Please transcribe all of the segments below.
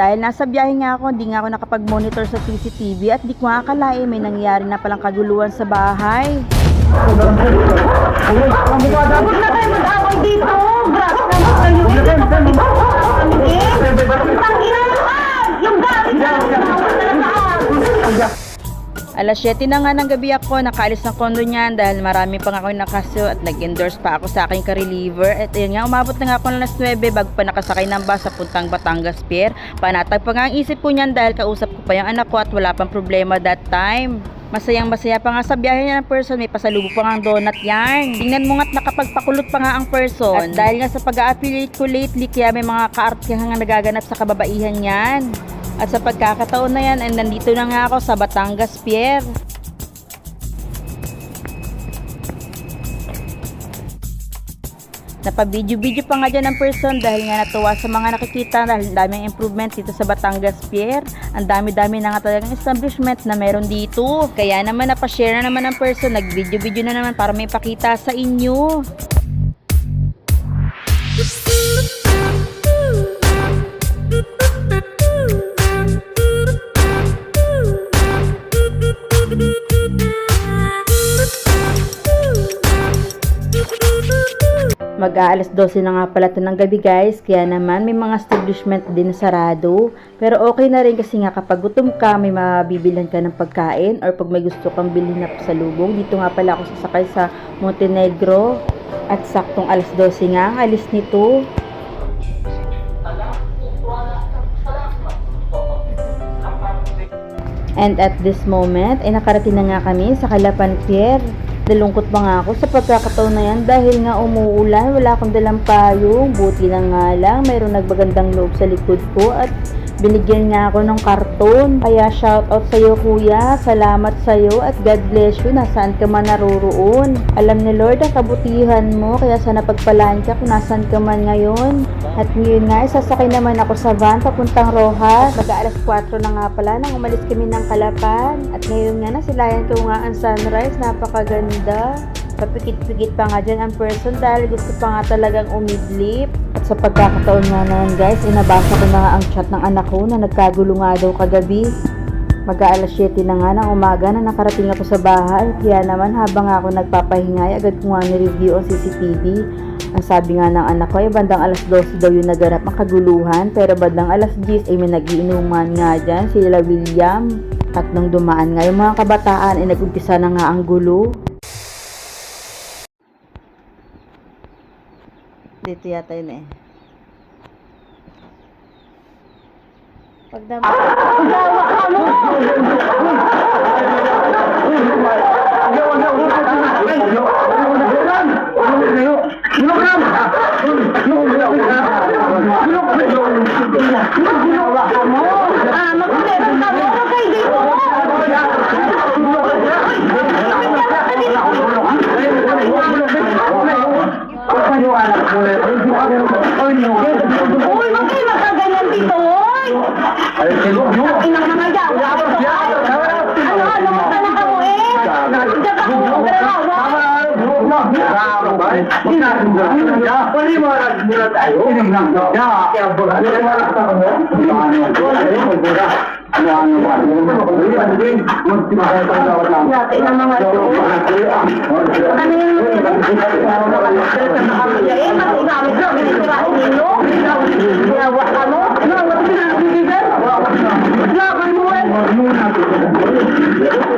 dahil nasa biyahe nga ako, hindi nga ako nakapag-monitor sa CCTV at di ko nga akalain may nangyari na palang kaguluhan sa bahay. Huwag na kayo mag-away dito. Grabe naman kayo. Hindi ka pa Ang ina naman! Alas 7 na nga ng gabi ako, nakaalis ng kondo niyan dahil marami pang ako nakaso at nag-endorse pa ako sa aking ka-reliever. At ayun nga, umabot na nga ako ng alas 9 bago pa nakasakay ng bus sa puntang Batangas Pier. Panatag pa nga ang isip ko niyan dahil kausap ko pa yung anak ko at wala pang problema that time. Masayang masaya pa nga sa biyahe niya ng person, may pasalubong pa nga ang donut yan. Tingnan mo nga't nakapagpakulot pa nga ang person. At dahil nga sa pag-a-affiliate ko lately, kaya may mga kaartihan nga nagaganap sa kababaihan yan. At sa pagkakataon na yan, ay nandito na nga ako sa Batangas Pier. Napabidyo-video pa nga dyan ng person dahil nga natuwa sa mga nakikita dahil ang daming improvement dito sa Batangas Pier. Ang dami-dami na nga talagang establishment na meron dito. Kaya naman napashare na naman ng person, nag-video-video na naman para may pakita sa inyo. Mag-aalas 12 na nga pala ito ng gabi guys, kaya naman may mga establishment din sarado. Pero okay na rin kasi nga kapag gutom ka, may mabibilhan ka ng pagkain or pag may gusto kang bilhin na pasalubong. Dito nga pala ako sasakay sa Montenegro at saktong alas 12 nga ang alis nito. And at this moment, ay nakarating na nga kami sa Calapan Pier. Nalungkot pa nga ako sa pagkakataon na yan dahil nga umuulan, wala akong dalang payong. Buti na nga lang, mayroong nagbagandang loob sa likod ko at binigyan niya ako ng karton. Kaya shout out sa iyo kuya, salamat sa iyo at God bless you nasaan ka man naroroon. Alam ni Lord ang kabutihan mo kaya sana pagpalaan ka kung nasaan ka man ngayon. At ngayon nga, sasakay naman ako sa van papuntang Rojas. Mag alas 4 na nga pala nang umalis kami ng Kalapan. At ngayon nga, nasilayan ko nga ang sunrise. Napakaganda. Papikit-pikit pa nga dyan ang person dahil gusto pa nga talagang umidlip. At sa pagkakataon nga na yan guys, inabasa ko na nga ang chat ng anak ko na nagkagulo nga daw kagabi. Mag-aalas 7 na nga ng umaga na nakarating ako sa bahay. Kaya naman habang ako nagpapahingay, agad ko nga ni-review ang CCTV. Ang sabi nga ng anak ko ay bandang alas 12 daw yung naganap ang kaguluhan. Pero bandang alas 10 ay may nagiinuman nga dyan, sila William. At nung dumaan nga yung mga kabataan ay nag-umpisa na nga ang gulo. Dito yata yun eh. Pag naman... Ah, magpapero ka mo. Uy, huwag kayo magkaganyan dito, uy. Inang mga yan. Ano, ano, huwag ka na kamo eh. Diyan ka mo, dalawa. Yate ng mga ito. Ano yung Eh, mas igamit mo, binisirain ninyo. Ginawa ka mo. Ano, wala pinag-ibigay. Laban mo eh.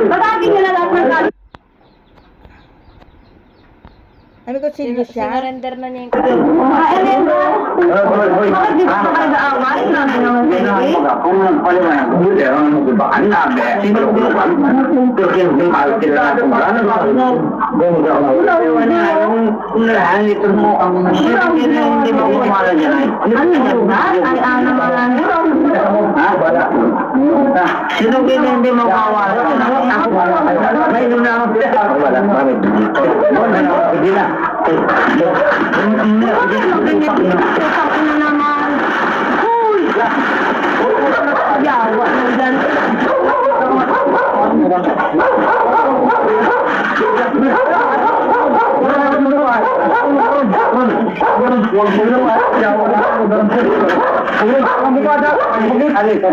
Pagkagin nyo na lahat ng gamit. Ano ko sino siya? Sinurrender na niya yung Mga Ano ano mga Sino kaya hindi? May nuna ako. Wala dito. Wala na ako sila. Putang ina naman. Uy! Yawa na dyan.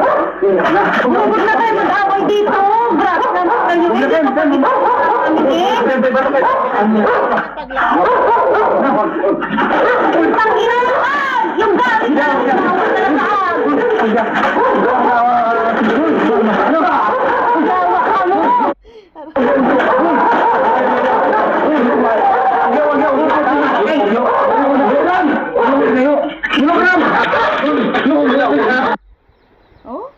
Huwag na kayo mag-away dito. Grabe kayo. Na kayo, Kami eh. Putang ina naman! Yung galing na! Gawa ka mo! Oh?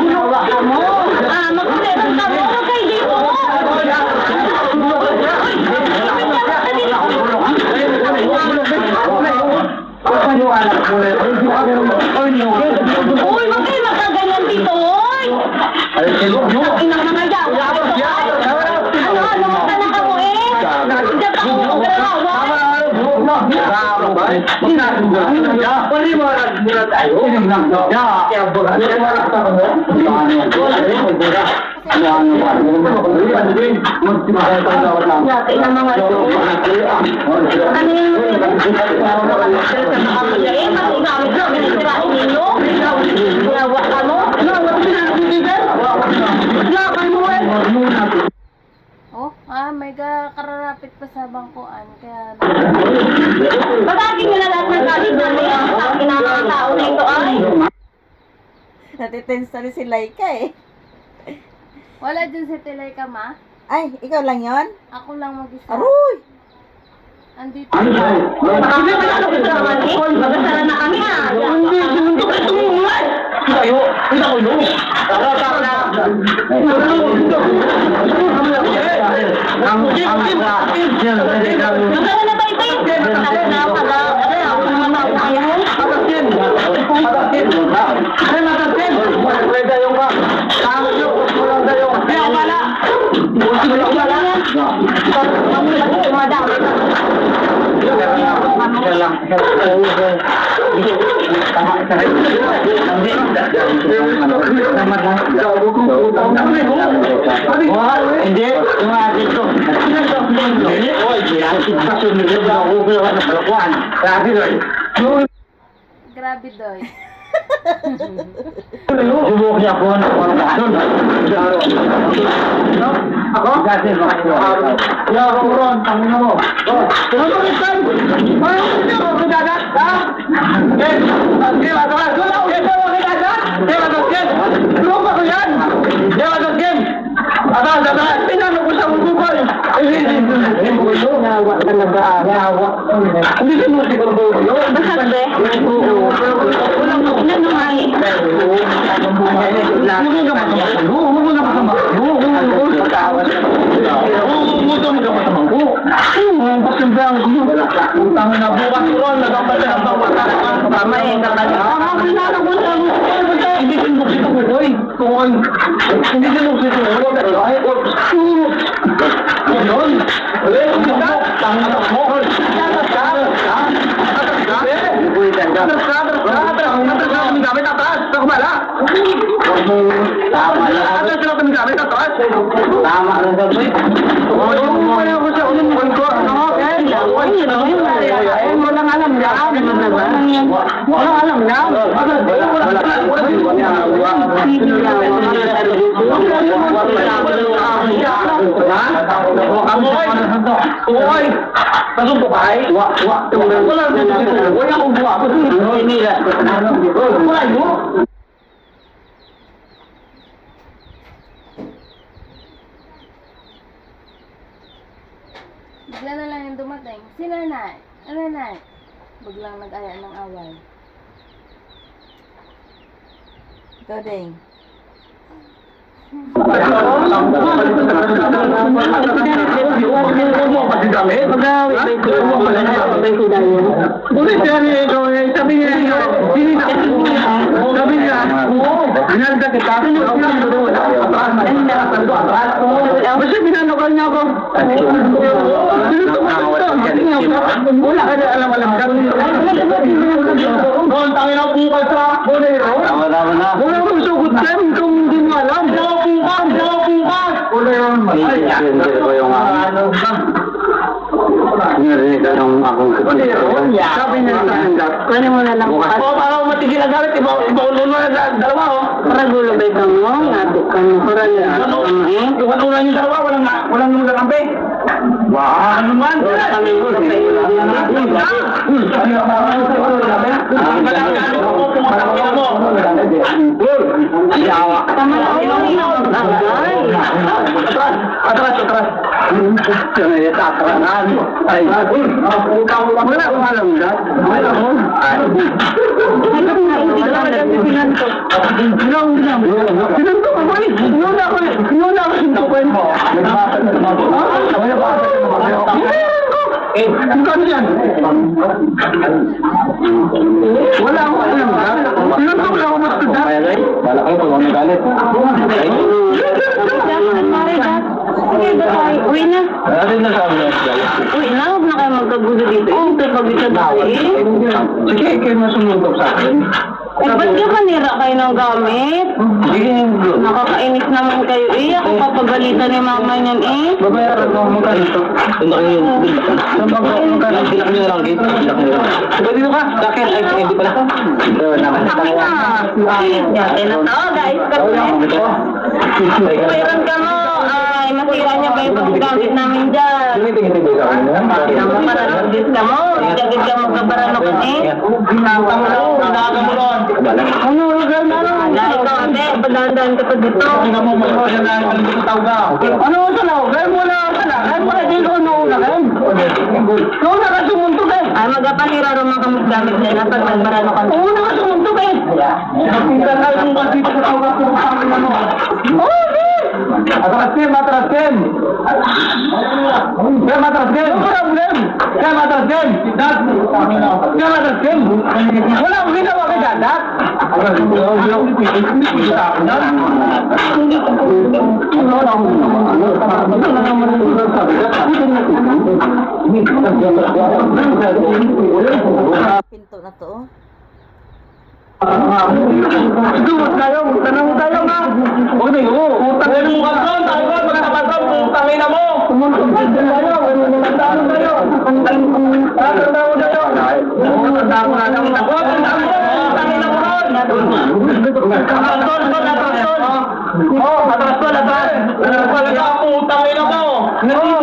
Ginawa ka mo! Ah, magkuleran ka mo! Huwag kayo dito! Uy, wag kayo makaganyan dito, uy! Inang mga yawa! Ano, ano ka na ka mo eh? Diyan ka mo, dalawa! Yate ng mga ito. Ano yung Eh, ah, may ka kararapit pa sa bangkuan, kaya... Pagkaki nyo na lahat ng galit namin ang sakin ng mga tao na ito ay. Natitense na rin si Laika eh. Wala dyan si Tilay ka, ma? Ay, ikaw lang yon? Ako lang mag-isa. Aroy! Andito. Kami pa lang sa naman eh. Magasara na kami ha. Magkala na ba ito? Magkala na ako na. Ano ako naman na ako ngayon? Madami. Hindi, yung akin to. Oy, sunod na ako ko sa balakuan. Sabi doy. Grabe, Doy. Subok niya po kung ano. Ako? Kasi makakita. Ya, Ron, tangin mo. Oh, ano ba ito? Ano ba ito? Kudagat, ha? Eh, di ba ito? Wala ko ito, kudagat. Di ba ito, Ken? Tulong ba ko yan? Di ba ito, Aba, aba, ko sa mundo ko. Eh, hindi mo ito. Nawa talaga. Nawa. Hindi ka mo siguro ba ito? Basta be? Oo. Walang ano nga eh. Tama Tama lang daw, boy. Oo, yung mga ko sa ulo mo ko. Ano? Eh, walang alam niya. Walang alam niya. Uy! Pasok pa ay? Wa, wa. Wala dito. Wala akong buwa. Hindi nila. Wala mo. Bigla na lang yung dumating. Si nanay. Ano nanay? Biglang nag-aya ng away. Ikaw din. Sabi niya, sabi niya, Inalda kita. Basta pinanokal niya ako. Wala ka na alam-alam. Noon, tangin ang bukal sa Bolero. Wala kang sugot ka, kung hindi mo alam. Wala Bolero. Hindi ko yung ano. Narinig ka nung akong Sabi niya sa akin, Dad. Kunin mo na lang. Oo, para matigil ang galit. Iba, iba ulo na sa dalawa, oh. Para gulo ba ito mo? Nato ka mo. Para niya. Ano, yung ano lang yung dalawa, walang, walang nung kakampi. Wah, ano man? Kami mo sa iyo. Tama na ng inawag. Atras, atras, atras. Ay, tatrangan. Ay, wala akong alam, Dad. Wala akong. Sinuntok ako eh. Sinuna ako eh. Sinuna ako sinuntokin mo. Eh, magkano yan? Wala akong alam, Dad. Sinuntok lang ako mas Dad. Wala kayo pag magalit. Okay, bye. Uwi na. Ano na sabi niya? Uwi na. Huwag na kayo magkagulo dito. Ito, pabisa daw eh. Sige, kayo na sumuntok sa akin. Eh, ba't ka kanira kayo ng gamit? Sige, Nakakainis naman kayo eh. Ako papagalitan ni mama niyan eh. babayaran ko magkano ito. Ang laki yun. Ang magkano? Ang laki nyo lang, Kate. Ang laki nyo lang. Diba dito ka? Sa akin, ay, hindi pala. Ito naman. Kami na. Yate na to, guys. Mayroon ka mo. Ay, masira niya pa yung gamit namin dyan. Sa akin? Tama para nagdis ka mo. Jagad ka magkabarano ka eh. Ano, Roger, na lang. Wala ikaw ate. Padaan-daan ka pa dito. Tingnan mo, mga na yung dito tawag ka. Ano sa? Kaya mo na sa law. Kaya mo na din ko nauna ka. Nauna ka sumuntok eh. Ay, magapanira rin mga kamot gamit nila pag nagbarano ka. Nauna ka sumuntok eh. Na yung mga dito sa tawag ko sa akin ano. Oh, Atras Kim, atras Kim. Kim, atras Kim. No problem. Kim, atras Kim. Dad. Kim, atras Kim. Wala akong ginawa kay Dad. Dad. Pinto na to. oh. Dumat tayo, tanong tayo nga. Huwag na yun. Utang na mo kapron, tayo ba? Magkakapron, utangin na mo. Tumuntok tayo, tanong tayo. Tanong tayo tayo. Tanong na lang. Huwag na mo, utangin na mo ron. Atrasol, sol, atrasol. Oh, atrasol, atras. Talaga ako, utangin na mo. Nandito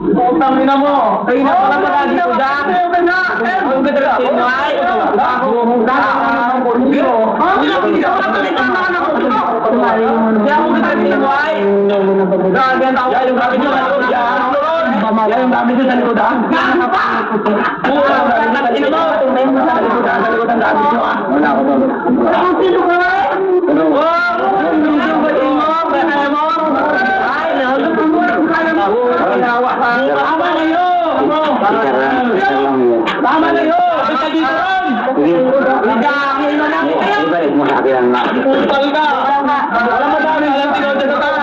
Utang ina mo. Kayo na pala palagi ko da. Ang ganda ko mo ay. Ako mo da. Biro. Ang ganda ko na na ko. Kaya mo ganda mo ay. Grabe ang tao yung gamit niyo. Pamala yung gamit niyo sa likod ha. Pura. Ang ina mo. Sa likod ha. Sa likod ang gamit niyo ha. Wala ko to. Ang sino ka ay? Ano? Oh, Tama na yun! Tama na yun! Dito ron! Nagkakakin na! Ibalik mo sa akin ang ka! Alam mo dami, alam tinod